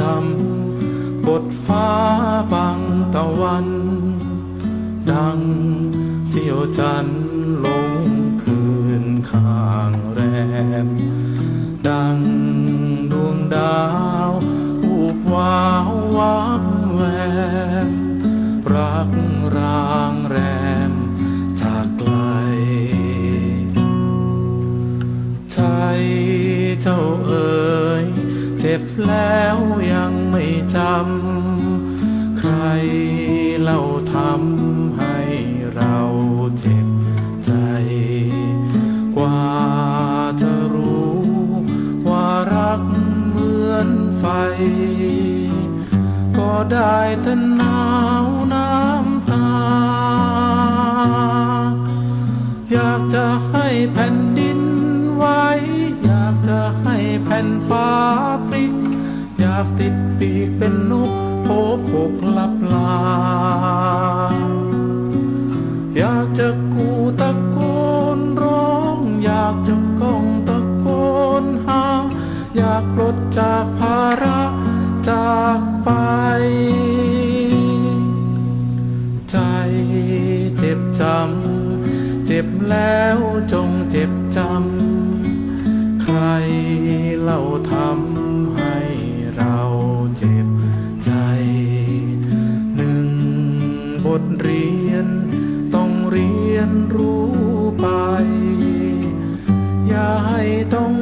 ดำ บทฟ้าบังตะวัน ดังเสียวจันทร์ลงคืนข้างแรม ดังดวงดาวอูบวาววับแวม รักรางแรมจากไกล ใจเจ้าเอ๋ย จ็บแล้วยังไม่จำ ใครเล่าทำให้เราเจ็บใจ กว่าจะรู้ว่ารักเหมือนไฟ ก็ได้แต่หนาว ผ่นฟ้าปริก อยากติดปีกเป็นนกโผพกลับลา อยากจะกูตะโกนร้อง อยากจะก้องตะโกนหา อยากปลดจากภาระจากไป ใจเจ็บจำ เจ็บแล้วจงเจ็บ ทำให้เราเจ็บใจ หนึ่งบทเรียน ต้องเรียนรู้ไป อย่าให้ต้อง